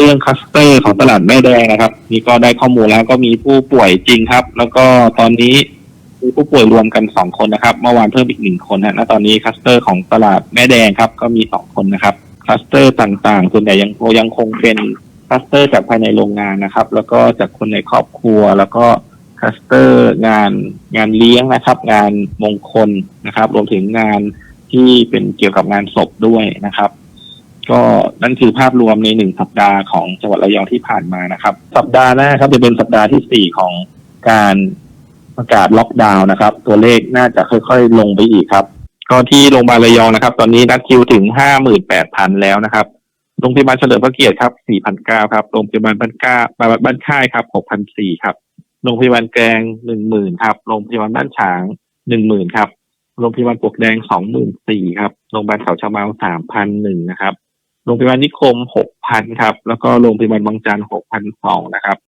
เรื่องคัสเตอร์ของตลาดแม่แดงนะครับ นี่ก็ได้ข้อมูลแล้วก็มีผู้ป่วยจริงครับ แล้วก็ตอนนี้มีผู้ป่วยรวมกันสองคนนะครับ เมื่อวานเพิ่มอีกหนึ่งคนนะและตอนนี้คัสเตอร์ของตลาดแม่แดงครับ ก็มีสองคนนะครับคัสเตอร์ต่างๆ ส่วนใหญ่ยังยังคงเป็นคัสเตอร์จากภายในโรงงานนะครับ แล้วก็จากคนในครอบครัวแล้วก็คัสเตอร์งานงานเลี้ยงนะครับ งานมงคลนะครับ รวมถึงงานที่เป็นเกี่ยวกับงานศพด้วยนะครับ ก็นั่นคือภาพรวมในหนึ่งสัปดาห์ของจังหวัดระยองที่ผ่านมานะครับ สัปดาห์หน้าครับจะเป็นสัปดาห์ที่สี่ของการประกาศล็อกดาวน์นะครับ ตัวเลขน่าจะค่อยๆ ลงไปอีกครับ ก็ที่โรงพยาบาลระยองนะครับ ตอนนี้นัดคิวถึงห้าหมื่นแปดพันแล้วนะครับโรงพยาบาลเฉลิมพระเกียรติครับสี่พันเก้าครับโรงพยาบาลบ้านก้าบ้านค่ายครับหกพันสี่ครับโรงพยาบาลแกลงหนึ่งหมื่นครับโรงพยาบาลบ้านฉางหนึ่งหมื่นครับโรงพยาบาลปลวกแดงสองหมื่นสี่ครับโรงพยาบาลเขาชะเมาสามพันหนึ่งนะครับ โรงพยาบาลนิคมหกพันครับ แล้วก็โรงพยาบาลบางจันทร์6,200นะครับ